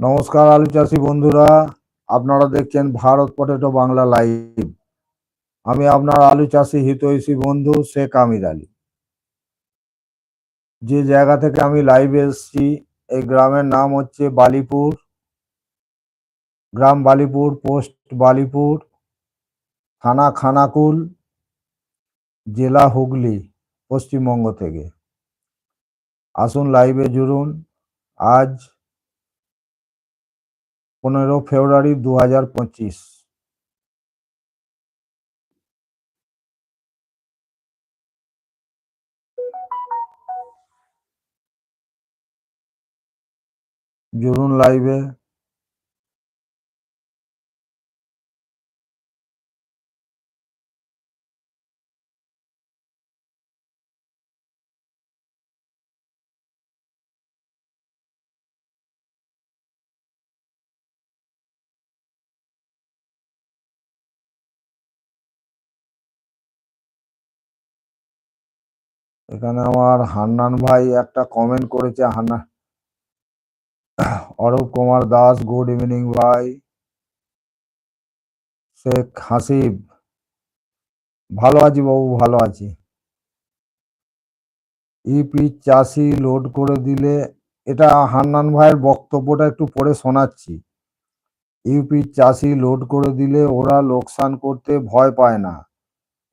নমস্কার আলু চাষি বন্ধুরা, আপনারা দেখছেন ভারত পটেটো বাংলা লাইভ। আমি আপনার আলু চাষি হিতৈষী বন্ধু শেখ আমির আলী। যে জায়গা থেকে আমি লাইভে এসছি, এই গ্রামের নাম হচ্ছে বালিপুর। গ্রাম বালিপুর, পোস্ট বালিপুর, থানা খানাকুল, জেলা হুগলি, পশ্চিমবঙ্গ থেকে। আসুন লাইভে জুড়ুন। আজ পনেরো ফেব্রুয়ারি দু হাজার পঁচিশ। জরুন লাইভে। এখানে আমার হান্নান ভাই একটা কমেন্ট করেছে, Hannah, Arup Kumar Das good evening ভাই। শেখ হাসিব, ভালো আছি বাবু, ভালো আছি। ইপি চাষি লোড করে দিলে, এটা হান্নান ভাইয়ের বক্তব্যটা একটু পড়ে শোনাচ্ছি। ইউপি চাষি লোড করে দিলে ওরা লোকসান করতে ভয় পায় না।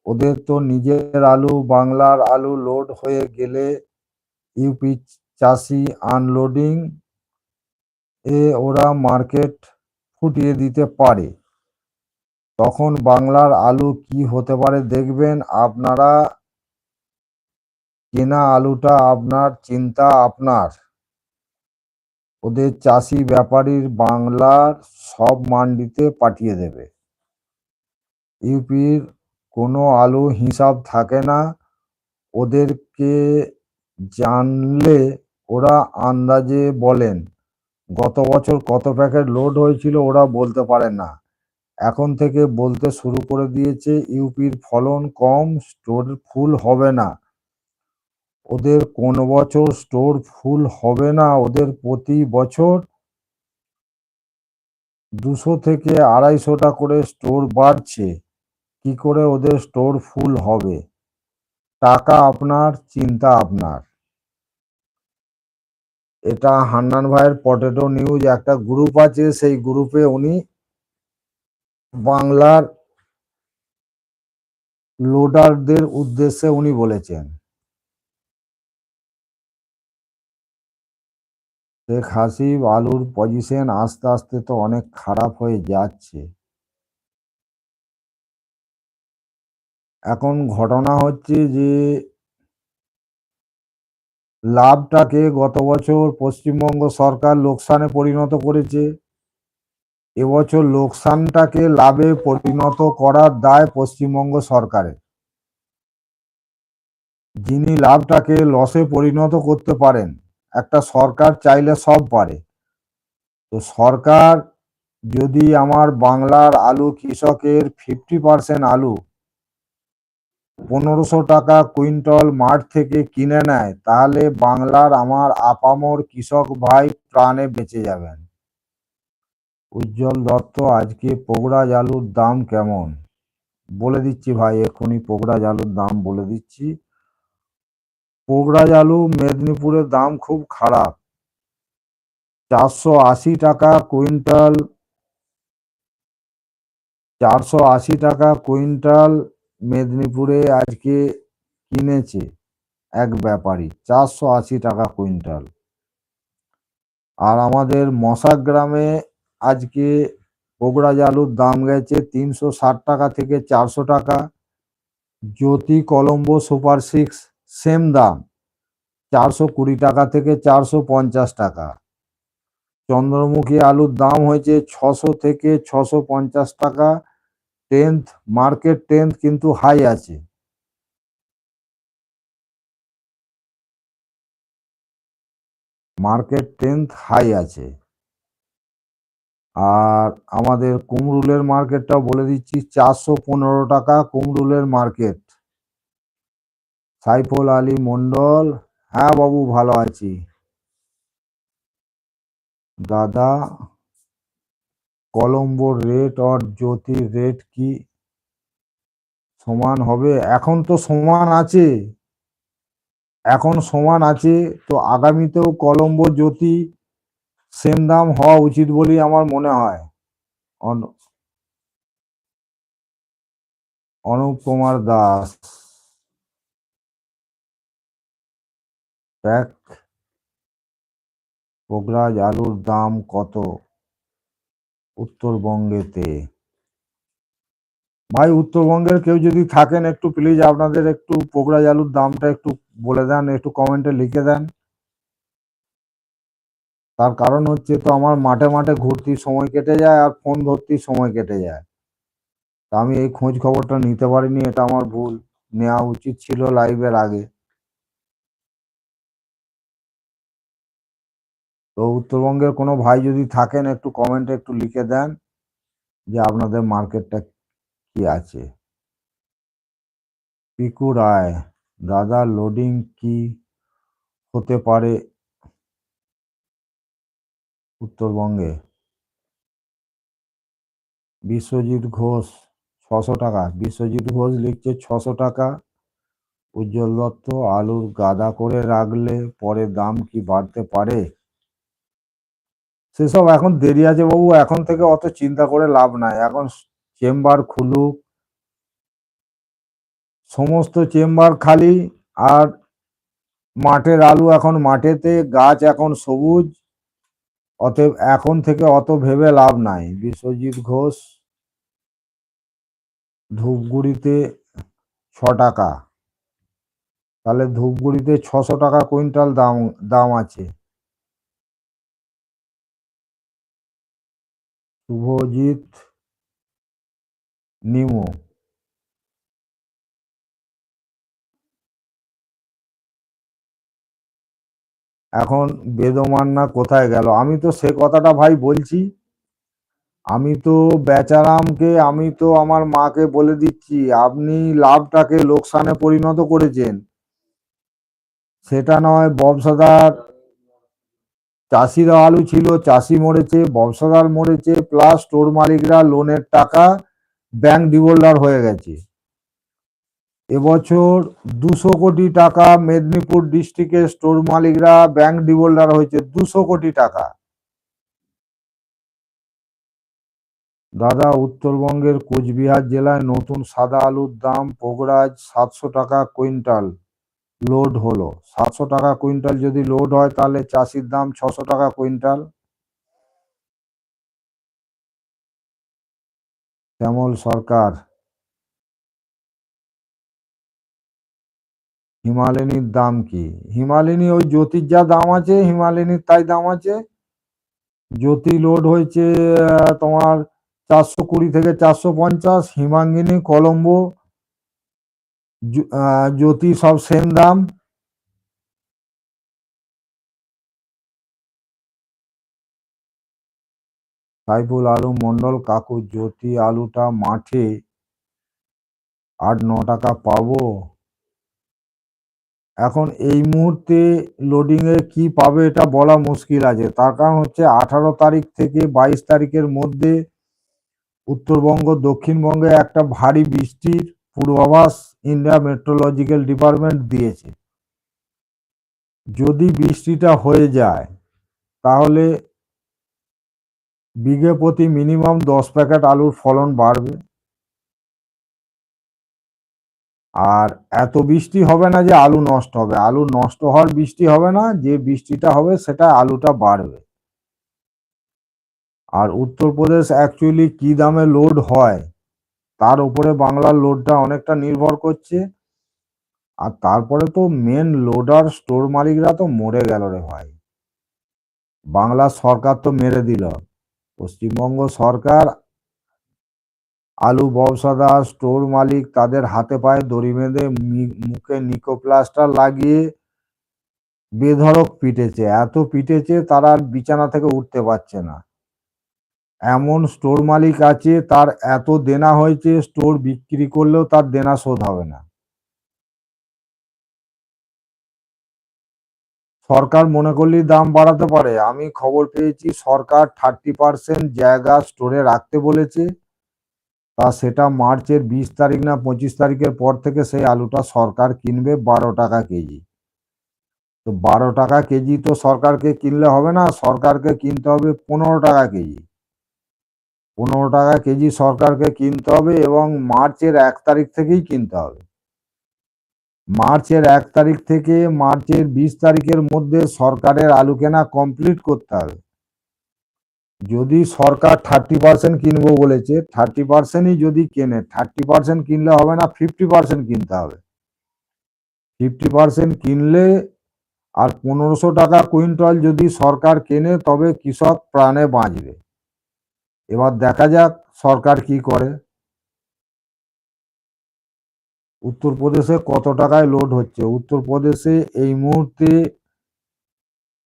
ওদের তো নিজের আলু, বাংলার আলু লোড হয়ে গেলে ইউপি চাষি আনলোডিং এ ওরা মার্কেট ফুটিয়ে দিতে পারে। তখন বাংলার আলু কি হতে পারে দেখবেন, আপনারা কেনা আলুটা আপনার চিন্তা আপনার। ওদের চাষি ব্যাপারীর বাংলার সব মান্ডিতে পাঠিয়ে দেবে। ইউপির কোনো আলু হিসাব থাকে না। ওদেরকে জানলে ওরা আন্দাজে বলেন, গত বছর কত প্যাকেট লোড হয়েছিল ওরা বলতে পারে না। এখন থেকে বলতে শুরু করে দিয়েছে, ইউপির ফলন কম, স্টোর ফুল হবে না। ওদের কোন বছর স্টোর ফুল হবে না, ওদের প্রতি বছর দুশো থেকে আড়াইশোটা করে স্টোর বাড়ছে। কি করে ওদের স্টোর ফুল হবে? টাকা আপনার, চিন্তা আপনার। এটা হান্নান ভাইয়ের পটেটো নিউজ একটা গ্রুপ আছে, সেই গ্রুপে উনি বাংলার লোডারদের উদ্দেশ্যে উনি বলেছেন। শেখ হাসিব আলুর পজিশন আস্তে আস্তে তো অনেক খারাপ হয়ে যাচ্ছে। এখন ঘটনা হচ্ছে যে লাভটাকে গত বছর পশ্চিমবঙ্গ সরকার লোকসানে পরিণত করেছে। এবছর লোকসানটাকে লাভে পরিণত করার দায় পশ্চিমবঙ্গ সরকারের। যিনি লাভটাকে লসে পরিণত করতে পারেন, একটা সরকার চাইলে সব পারে। তো সরকার যদি আমার বাংলার আলু কৃষকের ফিফটি পার্সেন্ট আলু পনেরোশো টাকা কুইন্টল মাঠ থেকে কিনে নেয়, তাহলে বাংলার আমার আপামর কৃষক ভাই প্রাণে বেঁচে যাবেন। উজ্জ্বল দত্ত, আজকে পোগড়াজ আলুর দাম কেমন? বলে দিচ্ছি ভাই এখনই পোগড়াজ আলুর দাম বলে দিচ্ছি। পোগড়াজ আলু মেদিনীপুরের দাম খুব খারাপ। চারশো আশি টাকা কুইন্টাল, চারশো আশি টাকা কুইন্টাল মেদিনীপুরে আজকে কিনেছে এক ব্যাপারী, চারশো আশি টাকা কুইন্টাল। আর আমাদের মশা গ্রামে আজকে পোগড়াজ আলুর দাম গেছে তিনশো ষাট টাকা থেকে চারশো টাকা। Jyoti Colombo super six, same দাম, চারশো কুড়ি টাকা থেকে চারশো পঞ্চাশ টাকা। চন্দ্রমুখী আলুর দাম হয়েছে ছশো থেকে ছশো পঞ্চাশ টাকা টেন্থ মার্কেট টেন্থ কিন্তু হাই আছে। মার্কেট টেন্থ হাই আছে। আর আমাদের কুমরুলের মার্কেটটা বলে দিচ্ছি, চারশো পনেরো টাকা কুমরুলের মার্কেট সাইফুল আলী মন্ডল হ্যাঁ বাবু ভালো আছি। দাদা কলম্বোর রেট আর জ্যোতির রেট কি সমান হবে? এখন তো সমান আছে। এখন সমান আছে। তো আগামীতেও কলম্বো জ্যোতি সেম দাম হওয়া উচিত বলেই আমার মনে হয়। অন- অনুপ কুমার দাস। প্যাক পোগরাজ আলুর দাম কত? উত্তরবঙ্গেতে। ভাই, উত্তরবঙ্গের কেউ যদি থাকেন একটু প্লিজ আপনাদের একটু পোগরাজ আলুর দামটা একটু বলে দেন, একটু কমেন্টে লিখে দেন। তার কারণ হচ্ছে তো আমার মাঠে মাঠে ঘুরতে সময় কেটে যায় আর ফোন ধরতেই সময় কেটে যায়। তা আমি এই খোঁজ খবরটা নিতে পারিনি, এটা আমার ভুল। নেওয়া উচিত ছিল লাইভের আগে। তো উত্তরবঙ্গের কোনো ভাই যদি থাকেন, একটু কমেন্টে একটু লিখে দেন যে আপনাদের মার্কেটটা কি আছে। পিকু রায়, দাদা লোডিং কি হতে পারে উত্তরবঙ্গে? বিশ্বজিৎ ঘোষ, ছশো টাকা। বিশ্বজিৎ ঘোষ লিখছে ছশো টাকা। উজ্জ্বল দত্ত, আলুর গাদা করে রাখলে পরে দাম কি বাড়তে পারে? সেসব এখন দেরি আছে বাবু, এখন থেকে অত চিন্তা করে লাভ নাই। এখন চেম্বার খুলুক। সমস্ত চেম্বার খালি আর মাঠের আলু এখন মাঠেতে, গাছ এখন সবুজ। অতএব এখন থেকে অত ভেবে লাভ নাই। বিশ্বজিৎ ঘোষ, ধূপগুড়িতে ছ টাকা। তাহলে ধূপগুড়িতে ছশো টাকা কুইন্টাল দাম দাম আছে। শুভজিৎ নিমো। এখন বেদমান্না কোথায় গেল? আমি তো সে কথাটা ভাই বলছি। আমি তো বেচারামকে, আমি তো আমার মাকে বলে দিচ্ছি, আপনি লাভটাকে লোকসানে পরিণত করেছেন। সেটা নয় ব্যবসাদার চাষিরা আলু ছিল, চাষি মরেছে, বংশধার মরেছে প্লাস স্টোর মালিকরা লোনের টাকা ব্যাংক ডিভোল্ডার হয়ে গেছে। এবছর দুশো কোটি টাকা মেদিনীপুর ডিস্ট্রিক্টের স্টোর মালিকরা ব্যাংক ডিভোল্ডার হয়েছে দুশো কোটি টাকা। দাদা, উত্তরবঙ্গের কোচবিহার জেলায় নতুন সাদা আলুর দাম পোগরাজ সাতশো টাকা কুইন্টাল। লোড হলো। সাতশো টাকা কুইন্টাল যদি লোড হয় তাহলে চাষির দাম ছশো টাকা কুইন্টাল। শ্যামল সরকার। হিমালিনীর দাম কি? হিমালিনী ওই জ্যোতির যা দাম আছে, হিমালিনীর তাই দাম আছে। জ্যোতি লোড হয়েছে তোমার চারশো কুড়ি থেকে চারশো পঞ্চাশ। হিমাঙ্গিনী, কলম্বো জ্যোতি সব সেম দাম? সাইফুল আলম, মন্ডল, কাকু, জ্যোতি, আলুটা মাঠে আট, ন টাকা পাবো। এখন এই মুহূর্তে লোডিং এ কি পাবে এটা বলা মুশকিল আছে। তার কারণ হচ্ছে আঠারো তারিখ থেকে বাইশ তারিখের মধ্যে উত্তরবঙ্গ, দক্ষিণবঙ্গে একটা ভারী বৃষ্টির পূর্বাভাস ইন্ডিয়া মেট্রোলজিক্যাল ডিপার্টমেন্ট দিয়েছে। যদি বৃষ্টিটা হয়ে যায়, তাহলে বিঘে প্রতি মিনিমাম দশ প্যাকেট আলুর ফলন বাড়বে। আর এত বৃষ্টি হবে না যে আলু নষ্ট হবে। আলু নষ্ট হওয়ার বৃষ্টি হবে না, যে বৃষ্টিটা হবে সেটা আলুটা বাড়বে। আর উত্তরপ্রদেশ অ্যাকচুয়ালি কি দামে লোড হয় তার উপরে বাংলার লোডটা অনেকটা নির্ভর করছে। আর তারপরে তো মেন লোডার স্টোর মালিকরা তো মরে গেল রে ভাই। বাংলা সরকার তো মেরে দিল। পশ্চিমবঙ্গ সরকার, আলু ব্যবসাদার স্টোর মালিক তাদের হাতে পায়ে দড়ি বেঁধে মুখে নিকোপ্লাস্টার লাগিয়ে বেধড়ক পিটেছে। এত পিটেছে তারা বিছানা থেকে উঠতে পারছে না। এমন স্টোর মালিক আছে, তার এত দেনা হয়েছে স্টোর বিক্রি করলেও তার দেনা শোধ হবে না। সরকার মনে করলেই দাম বাড়াতে পারে। আমি খবর পেয়েছি, সরকার থার্টি পার্সেন্ট জায়গা স্টোরে রাখতে বলেছে। তা সেটা মার্চের বিশ তারিখ না পঁচিশ তারিখের পর থেকে সেই আলুটা সরকার কিনবে বারো টাকা কেজি। তো বারো টাকা কেজি তো সরকারকে কিনলে হবে না, সরকারকে কিনতে হবে পনেরো টাকা কেজি। পনেরো টাকা কেজি সরকারকে কিনতে হবে এবং মার্চের এক তারিখ থেকেই কিনতে হবে। মার্চের এক তারিখ থেকে মার্চের বিশ তারিখের মধ্যে সরকারের আলু কেনা কমপ্লিট করতে হবে। যদি সরকার থার্টি পার্সেন্ট কিনবো বলেছে, থার্টি পার্সেন্টই যদি কেনে, থার্টি পার্সেন্ট কিনলে হবে না, ফিফটি পার্সেন্ট কিনতে হবে। ফিফটি পার্সেন্ট কিনলে আর পনেরোশো টাকা কুইন্টাল যদি সরকার কেনে, তবে কৃষক প্রাণে বাঁচবে। এবার দেখা যাক সরকার কি করে। উত্তরপ্রদেশে কত টাকায় লোড হচ্ছে? উত্তরপ্রদেশে এই মুহূর্তে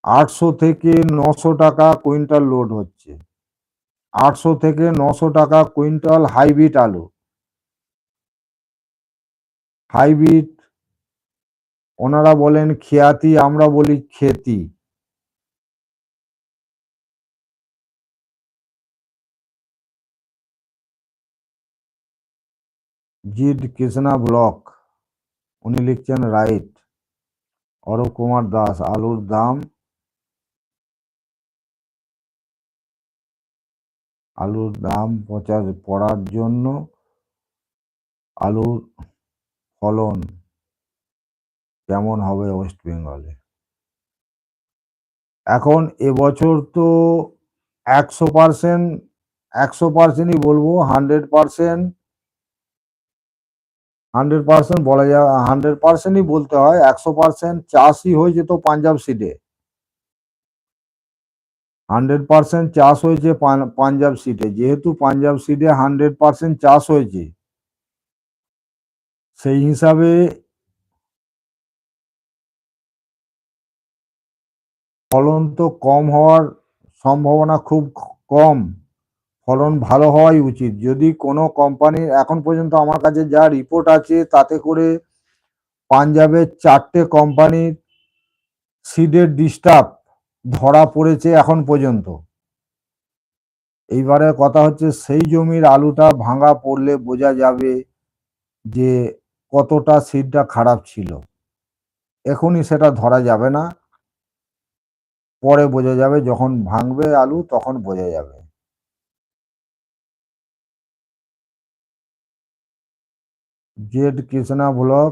আটশো থেকে নশো টাকা কুইন্টাল লোড হচ্ছে। আটশো থেকে নশো টাকা কুইন্টাল হাইব্রিড আলু। হাইব্রিড ওনারা বলেন খেয়াতি, আমরা বলি খেতি জিড কৃষ্ণা ব্লক। উনি লিখছেন রাইট। অরূপ কুমার দাস, আলুর দাম। আলুর দাম পচার পড়ার জন্য আলুর ফলন কেমন হবে ওয়েস্ট বেঙ্গলে? এখন এবছর তো একশো পার্সেন্ট একশো পার্সেন্টই বলব হান্ড্রেড পার্সেন্ট হান্ড্রেড পার্সেন্ট বলা যায়, হান্ড্রেড পার্সেন্টই বলতে হয়, একশো পার্সেন্ট চাষই হয়ে যেত পাঞ্জাব সিটে হান্ড্রেড পার্সেন্ট চাষ হয়েছে পাঞ্জাব সিটে যেহেতু পাঞ্জাব সিটে হান্ড্রেড পার্সেন্ট চাষ হয়েছে। সেই হিসাবে ফলন তো কম হওয়ার সম্ভাবনা খুব কম। ফলন ভালো হওয়াই উচিত। যদি কোনো কোম্পানির এখন পর্যন্ত আমার কাছে যা রিপোর্ট আছে, তাতে করে পাঞ্জাবের চারটে কোম্পানির সিডের ডিস্টার্ব ধরা পড়েছে এখন পর্যন্ত। এইবারে কথা হচ্ছে সেই জমির আলুটা ভাঙা পড়লে বোঝা যাবে যে কতটা সিডটা খারাপ ছিল। এখনই সেটা ধরা যাবে না। পরে বোঝা যাবে যখন ভাঙবে আলু, তখন বোঝা যাবে। জেড কৃষ্ণা ব্লক,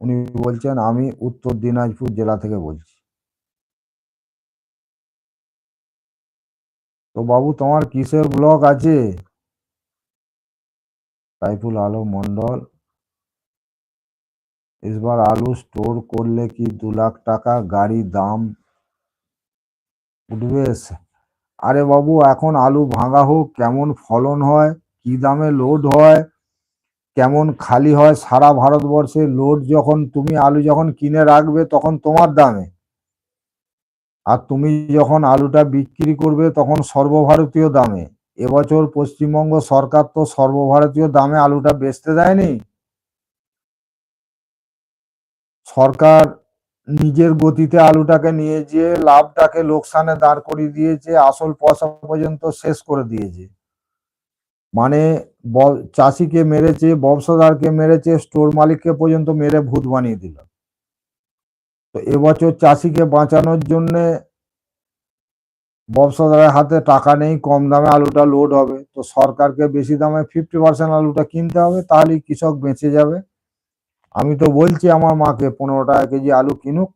উনি বলছেন, আমি উত্তর দিনাজপুর জেলা থেকে বলছি। তো বাবু, তোমার কিসের ব্লক আছে? সাইফুল আলম মন্ডল এবার আলু স্টোর করলে কি দু লাখ টাকা গাড়ি দাম উঠবে? আরে বাবু, এখন আলু ভাঙা হোক, কেমন ফলন হয়, কি দামে লোড হয়? কেমন খালি হয় সারা ভারতবর্ষে? লোড যখন তুমি আলু যখন কিনে রাখবে তখন তোমার দামে। আর তুমি যখন আলুটা বিক্রি করবে তখন সর্বভারতীয় দামে। এবছর পশ্চিমবঙ্গ সরকার তো সর্বভারতীয় দামে আলুটা বেচতে দেয়নি। সরকার নিজের গতিতে আলুটাকে নিয়ে যেয়ে লাভটাকে লোকসানে দাঁড় করিয়ে দিয়েছে, আসল পয়সা পর্যন্ত শেষ করে দিয়েছে। মানে চাষিকে মেরেছে, ব্যবসাদারকে মেরেছে স্টোর মালিককে পর্যন্ত মেরে ভূত বানিয়ে দিল। তো এবছর চাষিকে বাঁচানোর জন্যে ব্যবসাদারের হাতে টাকা নেই, কম দামে আলুটা লোড হবে। তো সরকারকে বেশি দামে ফিফটি পার্সেন্ট আলুটা কিনতে হবে, তাহলেই কৃষক বেঁচে যাবে। আমি তো বলছি আমার মাকে, পনেরো টাকা কেজি আলু কিনুক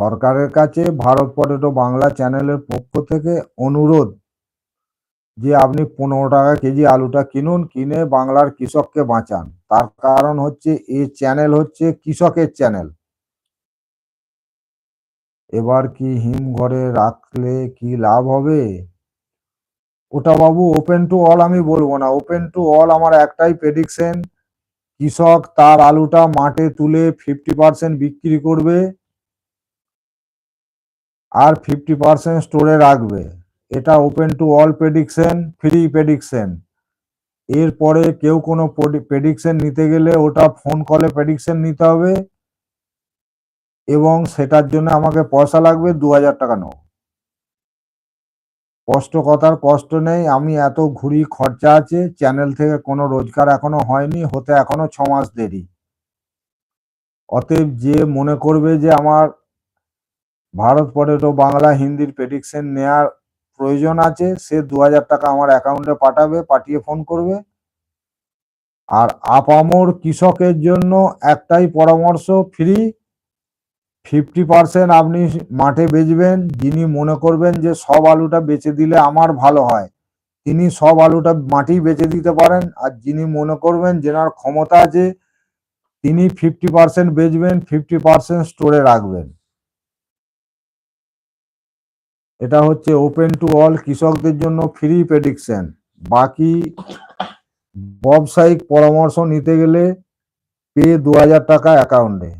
সরকারের কাছে ভারত পটেটো বাংলা চ্যানেলের পক্ষ থেকে অনুরোধ যে আপনি পনেরো টাকা কেজি আলুটা কিনুন, কিনে বাংলার কৃষককে বাঁচান। তার কারণ হচ্ছে এই চ্যানেল হচ্ছে কৃষকের চ্যানেল। এবার কি হিম ঘরে রাখলে কি লাভ হবে? ওটা বাবু ওপেন টু অল আমি বলব না। ওপেন টু অল আমার একটাই প্রেডিকশন কৃষক তার আলুটা মাঠে তুলে ফিফটি পার্সেন্ট বিক্রি করবে। আর ফিফটি পার্সেন্ট স্টোরে রাখবে। এটা open to all prediction free prediction এরপরে কেউ কোনো প্রেডিকশন নিতে গেলে ওটা ফোন কলে প্রেডিকশন নিতে হবে। এবং সেটার জন্য আমাকে পয়সা লাগবে দু হাজার টাকা নেব কষ্ট কথার কষ্ট নেই। আমি এত ঘুরি খরচা আছে চ্যানেল থেকে কোনো রোজগার এখনও হয়নি, হতে এখনও ছ মাস দেরি। অতএব যে মনে করবে যে আমার ভারত পটেটো বাংলা হিন্দির প্রেডিকশন নেয়ার প্রয়োজন আছে। সে দু হাজার টাকা আমার অ্যাকাউন্টে পাঠাবে, পাঠিয়ে ফোন করবে। আর আপামর কৃষকের জন্য একটাই পরামর্শ ফ্রি ফিফটি পার্সেন্ট আপনি মাঠে বেচবেন, যিনি মনে করবেন যে সব আলুটা বেচে দিলে আমার ভালো হয়, তিনি সব আলুটা মাটি বেচে দিতে পারেন। আর যিনি মনে করবেন যেনার ক্ষমতা আছে, তিনি ফিফটি পার্সেন্ট বেচবেন ফিফটি পার্সেন্ট স্টোরে রাখবেন। এটা হচ্ছে ওপেন টু অল কৃষকদের জন্য ফ্রি প্রেডিকশন বাকি ব্যবসায়িক পরামর্শ নিতে গেলে পে দু হাজার টাকা অ্যাকাউন্টে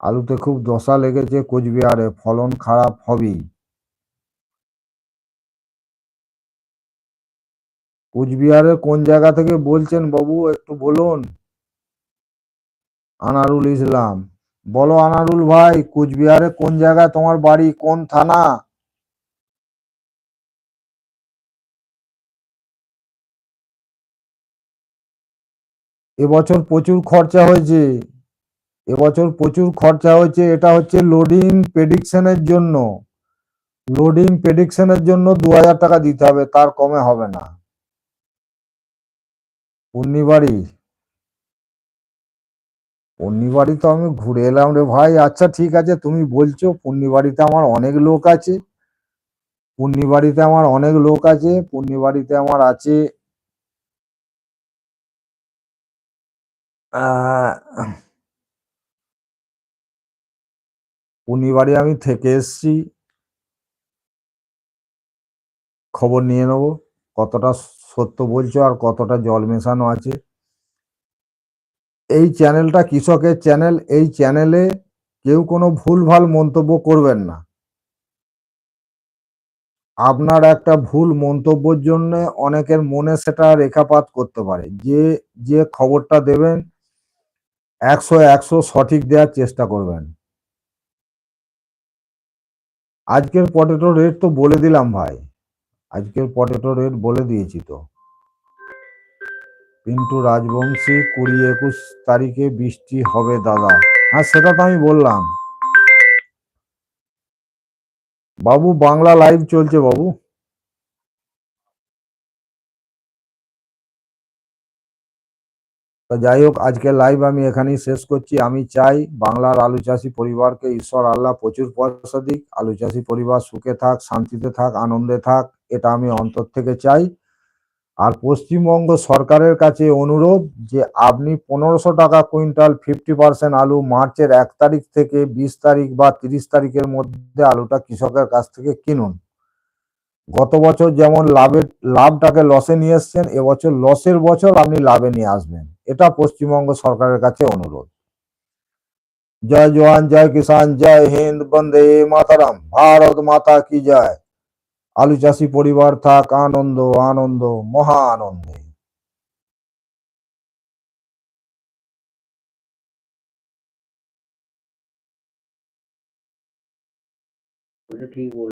আলুতে খুব দশা লেগেছে, কোচবিহারে ফলন খারাপ হবেই। কোচবিহারের কোন জায়গা থেকে বলছেন বাবু, একটু বলুন। আনারুল ইসলাম। বলো আনারুল ভাই, কোচবিহারে কোন জায়গায় তোমার বাড়ি, কোন থানা? এবছর প্রচুর খরচা হয়েছে। এবছর প্রচুর খরচা হয়েছে, এটা হচ্ছে লোডিং প্রেডিকশনের জন্য। লোডিং প্রেডিকশনের জন্য দু হাজার টাকা দিতে হবে, তার কমে হবে না। পূর্ণিবাড়ি। পূর্ণিবাড়ি তো আমি ঘুরে এলাম রে ভাই। আচ্ছা ঠিক আছে, তুমি বলছো পূর্ণিবাড়িতে আমার অনেক লোক আছে। পূর্ণিবাড়িতে আমার অনেক লোক আছে। পূর্ণিবাড়িতে আমার আছে পূর্ণিবাড়ি আমি থেকে এসছি। খবর নিয়ে নেব কতটা সত্য বলছো আর কতটা জল মেশানো আছে। এই চ্যানেলটা কৃষকের চ্যানেল, এই চ্যানেলে কেউ কোনো ভুলভাল মন্তব্য করবেন না। আপনার একটা ভুল মন্তব্যের জন্য অনেকের মনে সেটা রেখাপাত করতে পারে। যে যে খবরটা দেবেন, একশো একশো সঠিক দেওয়ার চেষ্টা করবেন। আজকের পটেটো রেট তো বলে দিলাম ভাই। আজকের পটেটো রেট বলে দিয়েছি তো। পিন্টু রাজবংশী কুড়ি একুশ তারিখে বৃষ্টি হবে, দাদা। হ্যাঁ সেটা তো আমি বললাম। বাবু, বাংলা লাইভ চলছে, বাবু। তা যাই হোক, আজকে লাইভ আমি এখানেই শেষ করছি। আমি চাই বাংলার আলু চাষি পরিবারকে ঈশ্বর, আল্লাহ প্রচুর পয়সা দিক। আলু চাষি পরিবার সুখে থাক, শান্তিতে থাক, আনন্দে থাক, এটা আমি অন্তর থেকে চাই। আর পশ্চিমবঙ্গ সরকারের কাছে অনুরোধ যে আপনি পনেরোশো টাকা কুইন্টাল ফিফটি পার্সেন্ট আলু মার্চের এক তারিখ থেকে বিশ তারিখ বা তিরিশ তারিখের মধ্যে আলুটা কৃষকের কাছ থেকে কিনুন। গত বছর যেমন লাভের, লাভটাকে লসে নিয়ে এসছেন, এবছর লসের বছর আপনি লাভে নিয়ে আসবেন। এটা পশ্চিমবঙ্গ সরকারের কাছে অনুরোধ। জয় জওয়ান, জয় কিষান, জয় হিন্দ, বন্দে মাতারাম, ভারত মাতা কি জয়। আলু চাষি পরিবার থাক আনন্দ আনন্দ মহা আনন্দে। ঠিক বল